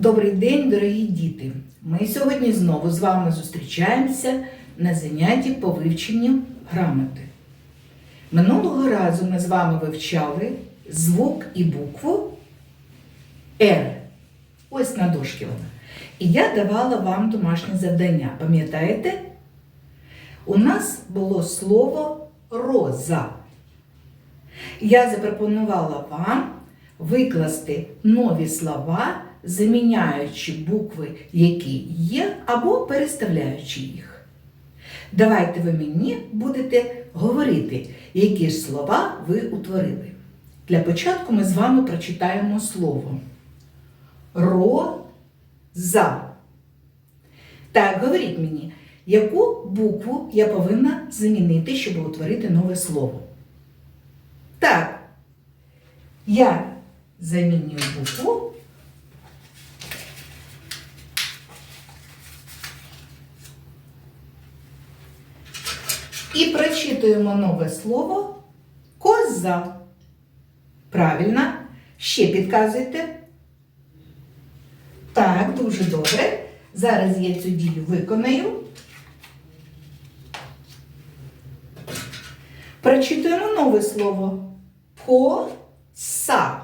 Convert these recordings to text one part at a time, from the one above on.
Добрий день, дорогі діти! Ми сьогодні знову з вами зустрічаємося на занятті по вивченню грамоти. Минулого разу ми з вами вивчали звук і букву Р. Ось на дошці вона. І я давала вам домашнє завдання. Пам'ятаєте? У нас було слово роза. Я запропонувала вам викласти нові слова, заміняючи букви, які є, або переставляючи їх. Давайте ви мені будете говорити, які ж слова ви утворили. Для початку ми з вами прочитаємо слово роза. Так, говоріть мені, яку букву я повинна замінити, щоб утворити нове слово? Так, я замінюю букву. І прочитуємо нове слово коза. Правильно? Ще підказуйте. Так, дуже добре. Зараз я цю дію виконаю. Прочитуємо нове слово коса.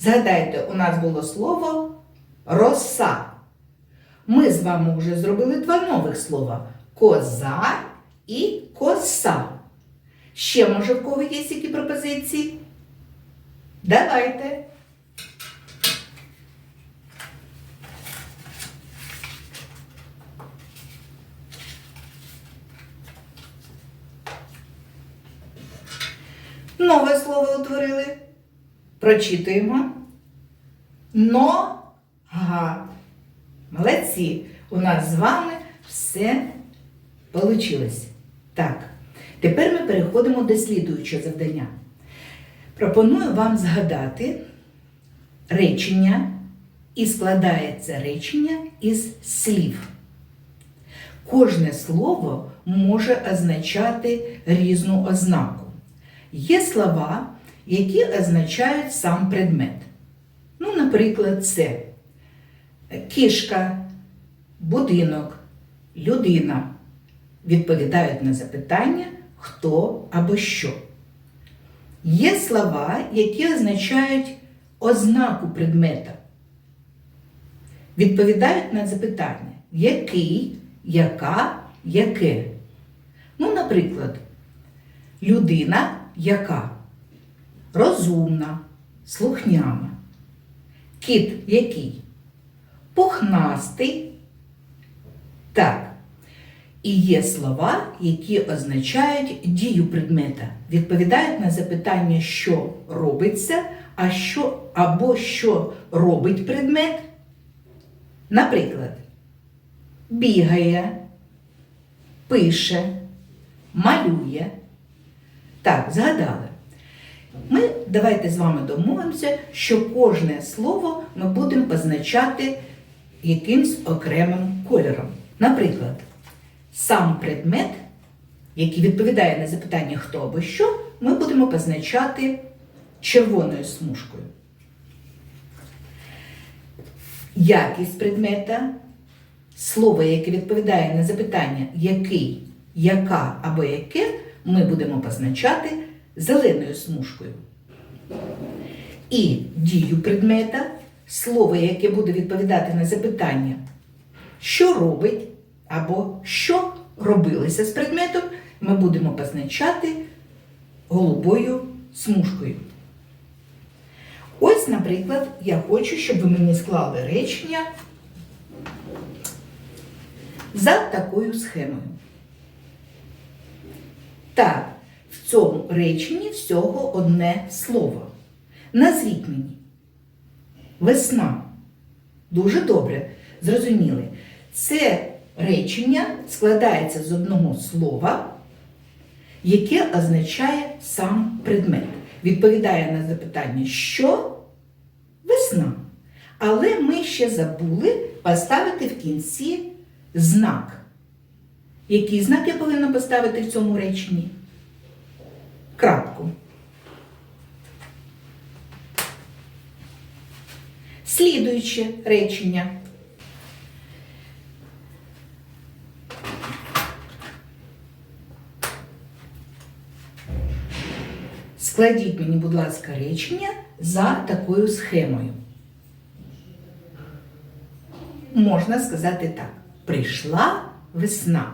Згадайте, у нас було слово роса. Ми з вами вже зробили два нових слова коза і коса. Ще, може, в кого є які пропозиції? Давайте. Нове слово утворили. Прочитуємо. Нога. Молодці. У нас з вами все вийшло. Так. Тепер ми переходимо до слідуючого завдання. Пропоную вам згадати речення, і складається речення із слів. Кожне слово може означати різну ознаку. Є слова, які означають сам предмет. Ну, наприклад, це кішка, будинок, людина відповідають на запитання хто або що. Є слова, які означають ознаку предмета. Відповідають на запитання який, яка, яке. Ну, наприклад, людина яка? Розумна, слухняна. Кіт який? Пухнастий. Так. І є слова, які означають дію предмета, відповідають на запитання, що робиться, а що або що робить предмет. Наприклад, бігає, пише, малює. Так, згадали. Ми давайте з вами домовимося, що кожне слово ми будемо позначати якимсь окремим кольором. Наприклад, сам предмет, який відповідає на запитання хто або що, ми будемо позначати червоною смужкою. Якість предмета, слово, яке відповідає на запитання який, яка або яке, ми будемо позначати зеленою смужкою. І дію предмета, слово, яке буде відповідати на запитання, що робить або що робилося з предметом, ми будемо позначати голубою смужкою. Ось, наприклад, я хочу, щоб ви мені склали речення за такою схемою. Так, в цьому реченні всього одне слово. Назвіть мені. Весна. Дуже добре. Зрозуміли. Це речення складається з одного слова, яке означає сам предмет. Відповідає на запитання, що весна. Але ми ще забули поставити в кінці знак. Який знак я повинна поставити в цьому реченні? Крапку. слідуюче речення. Складіть мені, будь ласка, речення за такою схемою. Можна сказати так: прийшла весна.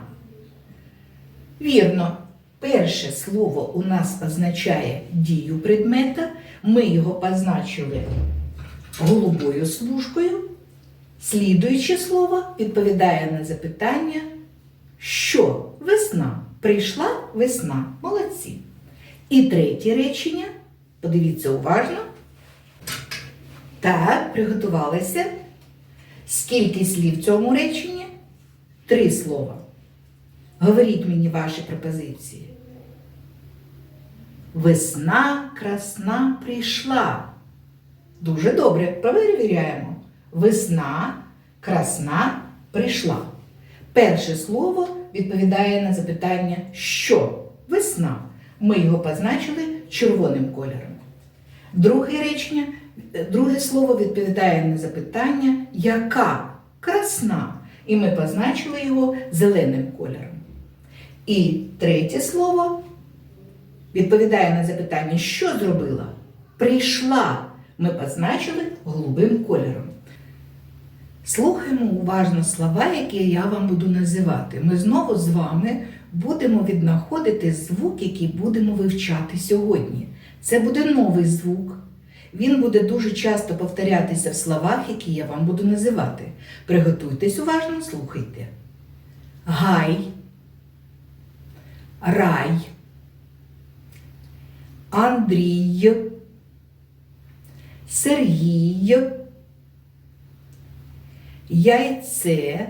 Вірно, перше слово у нас означає дію предмета. Ми його позначили голубою служкою. Слідуюче слово відповідає на запитання, що весна. Прийшла весна. Молодці. І третє речення. Подивіться уважно. Так, приготувалися. Скільки слів в цьому реченні? Три слова. Говоріть мені ваші пропозиції. Весна красна прийшла. Дуже добре, перевіряємо. Весна красна прийшла. Перше слово відповідає на запитання що? Весна. Ми його позначили червоним кольором. Друге речення, друге слово відповідає на запитання яка? Красна. І ми позначили його зеленим кольором. І третє слово відповідає на запитання, що зробила? Прийшла. Ми позначили голубим кольором. Слухаємо уважно слова, які я вам буду називати. Ми знову з вами будемо віднаходити звук, який будемо вивчати сьогодні. Це буде новий звук. Він буде дуже часто повторятися в словах, які я вам буду називати. Приготуйтесь уважно, слухайте. Гай, рай, Андрій, Сергій, яйце,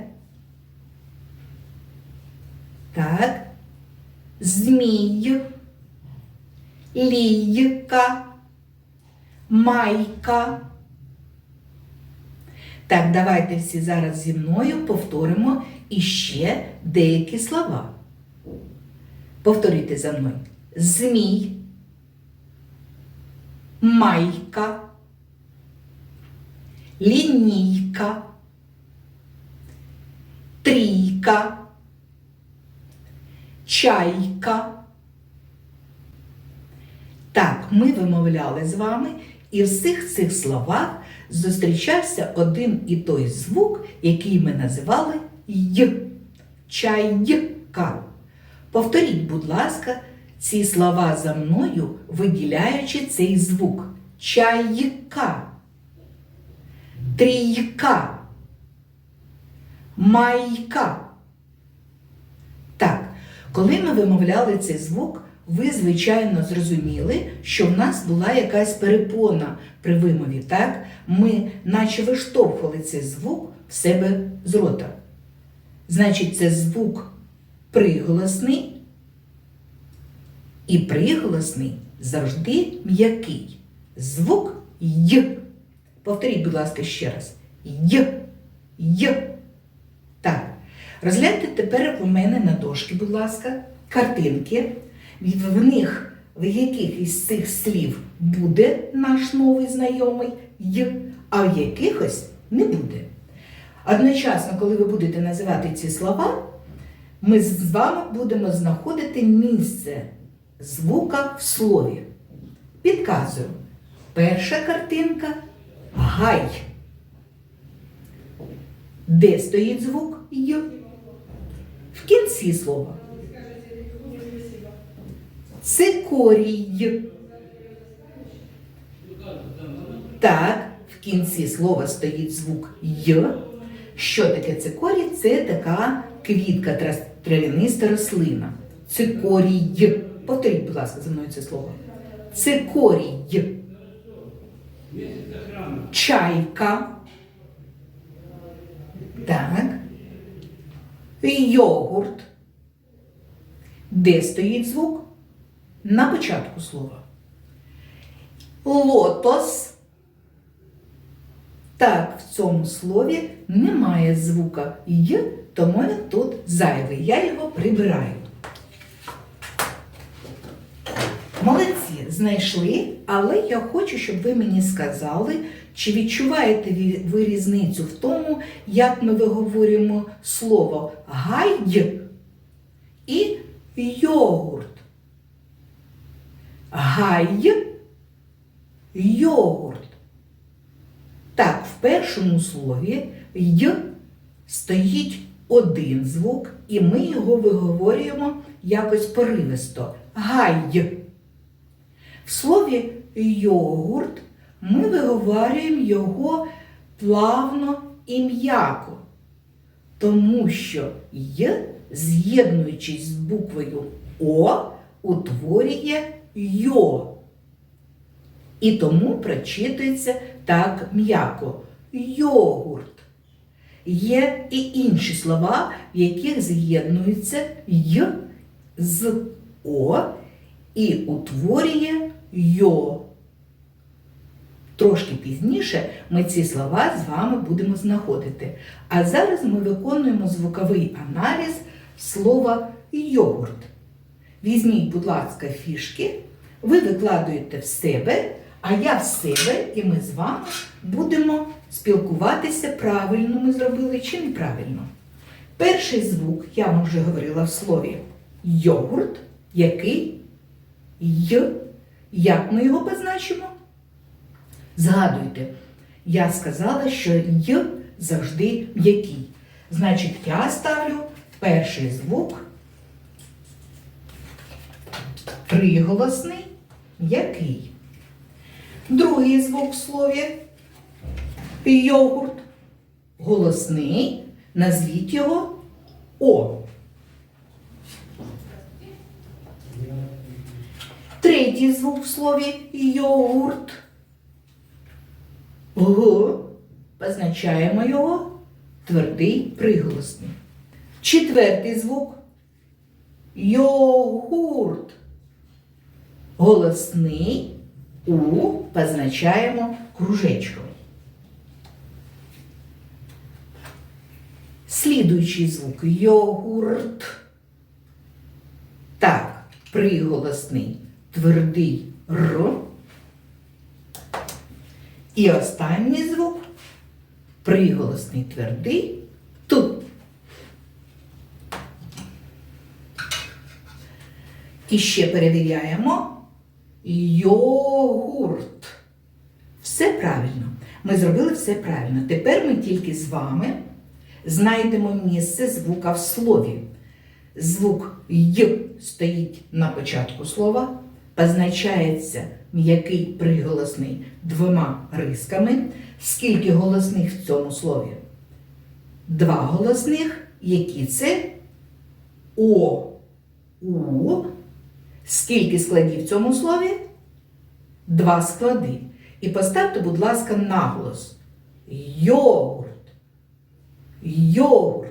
так, змій, лійка, майка. Так, давайте всі зараз зі мною повторимо іще деякі слова. Повторюйте за мною. Змій, майка, лінійка, трійка, чайка. Так, ми вимовляли з вами, і в всіх цих словах зустрічався один і той звук, який ми називали й. Чайка. Повторіть, будь ласка, ці слова за мною, виділяючи цей звук. Чайка. Трійка. Майка. Так, коли ми вимовляли цей звук, ви, звичайно, зрозуміли, що в нас була якась перепона при вимові, так? Ми наче виштовхували цей звук в себе з рота. Значить, це звук приголосний, і приголосний завжди м'який. Звук й. Повторіть, будь ласка, ще раз. Й. Й. Розгляньте тепер у мене на дошки, будь ласка, картинки. В них, в яких із цих слів буде наш новий знайомий й, а в якихось не буде. Одночасно, коли ви будете називати ці слова, ми з вами будемо знаходити місце звука в слові. Підказую. Перша картинка гай. Де стоїть звук й? В кінці слова. Цикорій. Так, в кінці слова стоїть звук Й. Що таке цикорій? Це така квітка травяниста рослина. Цикорій. Повторіть, будь ласка, за мною це слово. Цикорій. Чайка. Так. Йогурт. Де стоїть звук? На початку слова. Лотос. Так, в цьому слові немає звука й, тому він тут зайвий. Я його прибираю. Молодці, знайшли, але я хочу, щоб ви мені сказали, Чи відчуваєте ви- різницю в тому, як ми виговорюємо слово гай і йогурт? Гай, йогурт. Так, в першому слові й стоїть один звук, і ми його виговорюємо якось поривисто. Гай. В слові йогурт ми виговорюємо його плавно і м'яко, тому що й, з'єднуючись з буквою О, утворює йо. І тому прочитується так м'яко йогурт. Є і інші слова, в яких з'єднується й з О і утворює йо. Трошки пізніше ми ці слова з вами будемо знаходити. А зараз ми виконуємо звуковий аналіз слова йогурт. Візьміть, будь ласка, фішки, ви викладуєте в себе, а я в себе, і ми з вами будемо спілкуватися правильно ми зробили чи неправильно. Перший звук, я вам вже говорила в слові йогурт, який й. Як ми його позначимо? Згадуйте, я сказала, що й завжди м'який. Значить, я ставлю перший звук приголосний який. Другий звук в слові йогурт. Голосний. Назвіть його О. Третій звук в слові йогурт. Г. Позначаємо його твердий приголосний. Четвертий звук йогурт. Голосний У позначаємо кружечком. Слідуючий звук йогурт. Так, приголосний твердий Р. І останній звук приголосний твердий тут. І ще перевіряємо йогурт. Все правильно. Ми зробили все правильно. Тепер ми тільки з вами знайдемо місце звука в слові. Звук Й стоїть на початку слова, позначається м'який приголосний двома рисками. Скільки голосних в цьому слові? Два голосних, які це О, У. Скільки складів в цьому слові? Два склади. І поставте, будь ласка, наголос. Йогурт. Йогурт.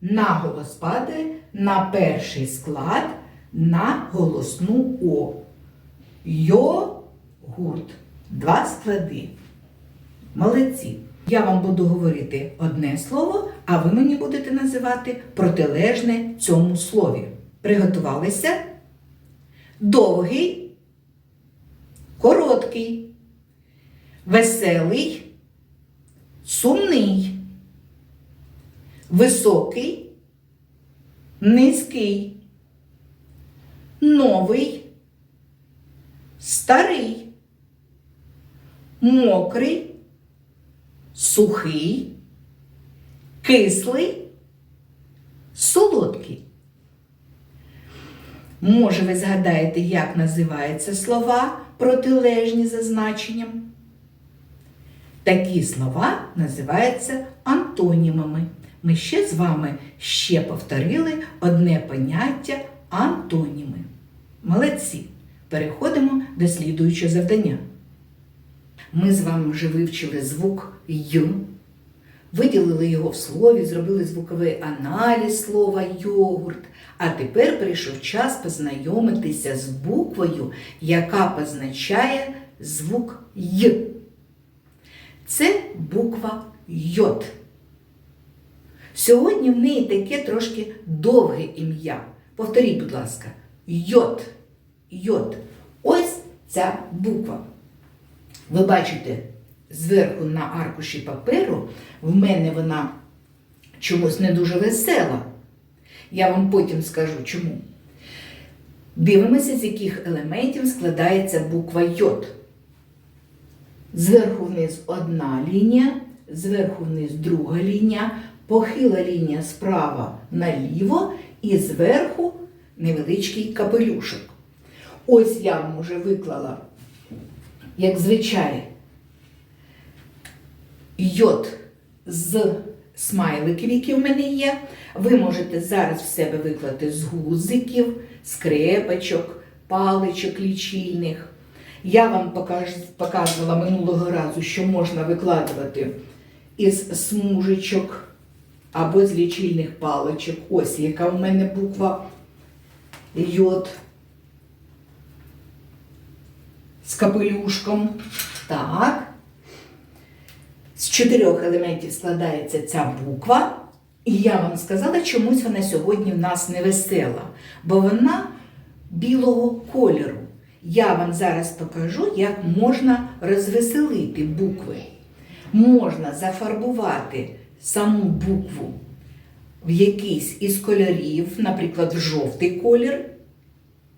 Наголос падає на перший склад на голосну О. Йогурт. Два склади. Молодці. Я вам буду говорити одне слово, а ви мені будете називати протилежне цьому слові. Приготувалися? Довгий, короткий, веселий, сумний, високий, низький, новий, старий, мокрий, сухий, кислий, солодкий. Може, ви згадаєте, як називаються слова протилежні за значенням? Такі слова називаються антонімами. Ми ще з вами ще повторили одне поняття антоніми. Молодці! Переходимо до слідуючого завдання. Ми з вами вже вивчили звук Й, виділили його в слові, зробили звуковий аналіз слова йогурт. А тепер прийшов час познайомитися з буквою, яка позначає звук Й. Це буква Йод. Сьогодні в неї таке трошки довге ім'я. Повторіть, будь ласка, Йод. Йод. Ось ця буква. Ви бачите зверху на аркуші паперу, в мене вона чомусь не дуже весела. Я вам потім скажу чому. Дивимося, з яких елементів складається буква Йод. Зверху вниз одна лінія, зверху вниз друга лінія, похила лінія справа наліво і зверху невеличкий капелюшок. Ось я вам уже виклала, як звичай, йод з смайликів, які в мене є. Ви можете зараз в себе виклати з гузиків, скрепочок, паличок лічильних. Я вам показувала минулого разу, що можна викладувати із смужечок або з лічильних паличок. Ось яка в мене буква йод з капелюшком. Так. З чотирьох елементів складається ця буква. І я вам сказала, чомусь вона сьогодні в нас не весела, бо вона білого кольору. Я вам зараз покажу, як можна розвеселити букви. Можна зафарбувати саму букву в якийсь із кольорів, наприклад, в жовтий колір,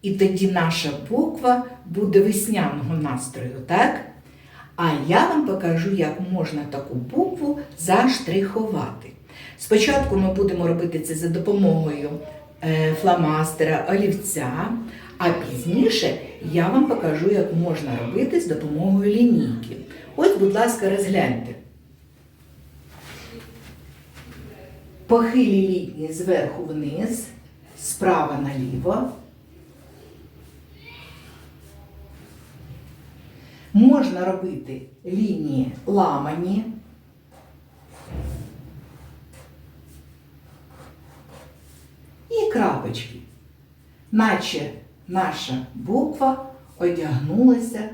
і тоді наша буква буде весняного настрою, так? А я вам покажу, як можна таку букву заштрихувати. Спочатку ми будемо робити це за допомогою е, фломастера, олівця, а пізніше я вам покажу, як можна робити з допомогою лінійки. Ось, будь ласка, розгляньте. Похилі лінії зверху вниз, справа наліво. Можна робити лінії ламані. І крапочки. Наче наша буква одягнулася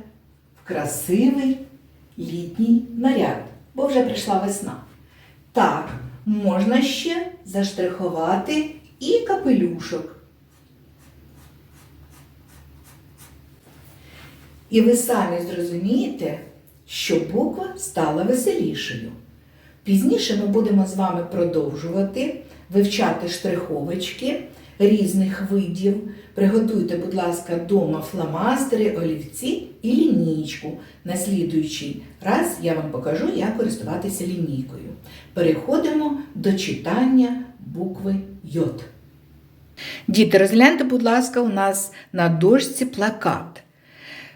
в красивий літній наряд, бо вже прийшла весна. Так, можна ще заштрихувати і капелюшок. І ви самі зрозумієте, що буква стала веселішою. Пізніше ми будемо з вами продовжувати вивчати штриховочки різних видів. Приготуйте, будь ласка, дома фломастери, олівці і лінійку. На слідуючий раз я вам покажу, як користуватися лінійкою. Переходимо до читання букви Йод. Діти, розгляньте, будь ласка, у нас на дошці плакат.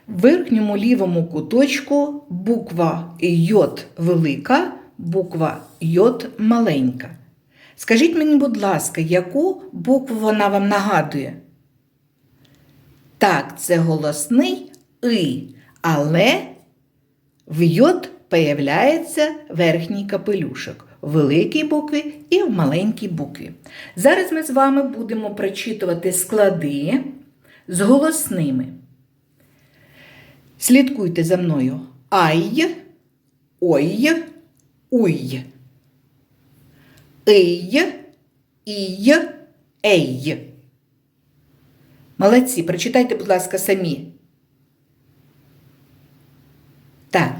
В верхньому лівому куточку буква Йод велика, буква Йод маленька. Скажіть мені, будь ласка, яку букву вона вам нагадує? Так, це голосний И, але в йод появляється верхній капелюшок в великій букві і в маленькій букві. Зараз ми з вами будемо прочитувати склади з голосними. Слідкуйте за мною. Ай, ой, уй. Ий, ій, ей. Молодці, прочитайте, будь ласка, самі. Так.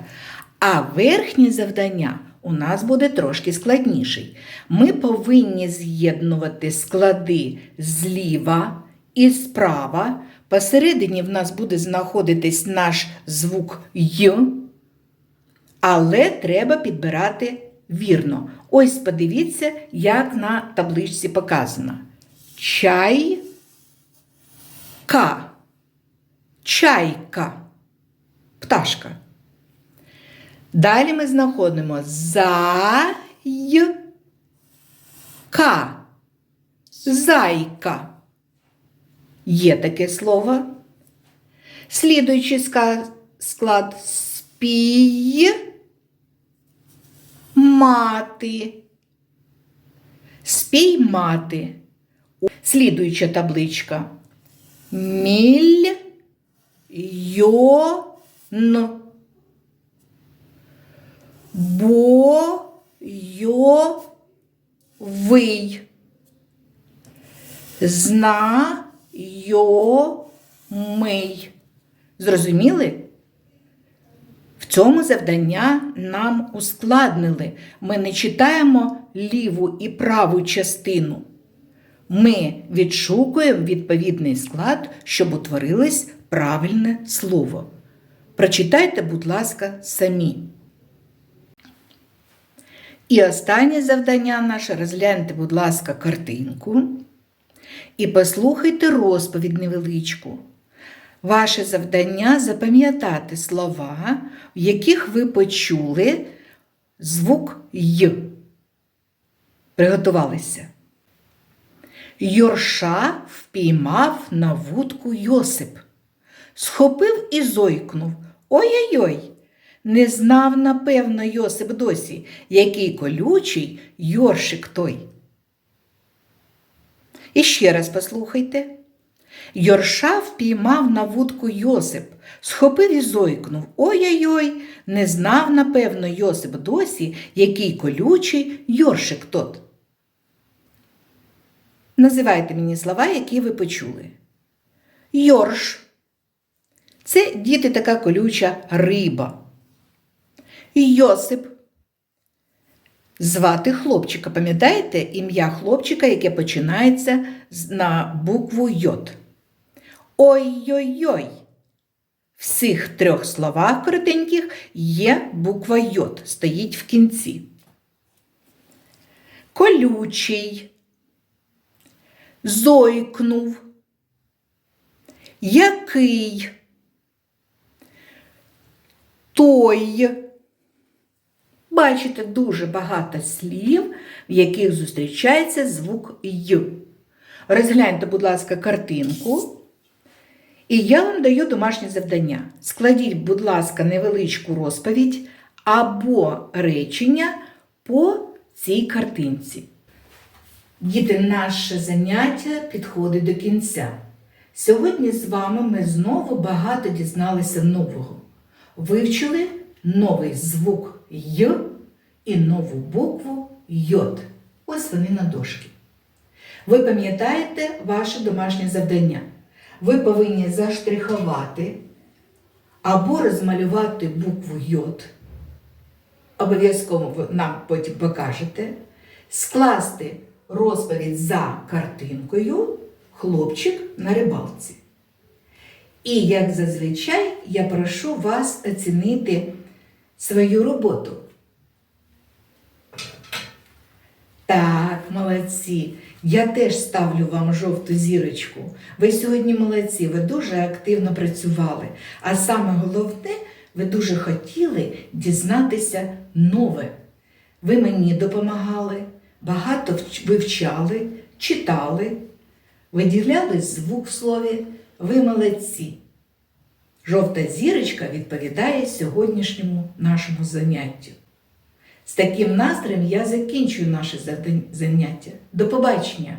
А верхнє завдання у нас буде трошки складніший. Ми повинні з'єднувати склади зліва і справа. Посередині в нас буде знаходитись наш звук Й, але треба підбирати вірно. Ось подивіться, як на табличці показано. Чай. Ка. Чайка. Пташка. Далі ми знаходимо за й ка. Зайка. Є таке слово. Слідуючий ска- склад спій. Мати. Спій мати. Слідуюча табличка. Міль. Йон. Бо. Йо. Вий. Зна. Йо. Мий. Зрозуміли? В цьому завдання нам ускладнили. Ми не читаємо ліву і праву частину. Ми відшукуємо відповідний склад, щоб утворилось правильне слово. Прочитайте, будь ласка, самі. І останнє завдання наше розгляньте, будь ласка, картинку і послухайте розповідь невеличку. Ваше завдання запам'ятати слова, в яких ви почули звук Й. Приготувалися. Йорша впіймав на вудку Йосип. Схопив і зойкнув. Ой-ой-ой! Не знав, напевно, Йосип досі, який колючий Йоршик той. І ще раз послухайте. Йорша впіймав на вудку Йосип, схопив і зойкнув. Ой-ой-ой, не знав, напевно, Йосип досі, який колючий Йоршик тот. Називайте мені слова, які ви почули. Йорш. Це діти така колюча риба. Йосип. Звати хлопчика. Пам'ятаєте ім'я хлопчика, яке починається на букву Йод. Ой-ой-ой. В всіх трьох словах коротеньких є буква Йод, стоїть в кінці. Колючий. Зойкнув. Який? Той. Бачите дуже багато слів, в яких зустрічається звук Й. Розгляньте, будь ласка, картинку. І я вам даю домашнє завдання. Складіть, будь ласка, невеличку розповідь або речення по цій картинці. Діти, наше заняття підходить до кінця. Сьогодні з вами ми знову багато дізналися нового. Вивчили новий звук Й і нову букву Йод. Ось вони на дошці. Ви пам'ятаєте ваше домашнє завдання. Ви повинні заштрихувати або розмалювати букву Йод. Обов'язково нам потім покажете. Скласти розповідь за картинкою хлопчик на рибалці. І, як зазвичай, я прошу вас оцінити свою роботу. Так, молодці. Я теж ставлю вам жовту зірочку. Ви сьогодні молодці, ви дуже активно працювали. А саме головне, ви дуже хотіли дізнатися нове. Ви мені допомагали, багато вивчали, читали, виділяли звук в слові. Ви молодці. Жовта зірочка відповідає сьогоднішньому нашому заняттю. З таким настроєм я закінчую наше заняття. До побачення!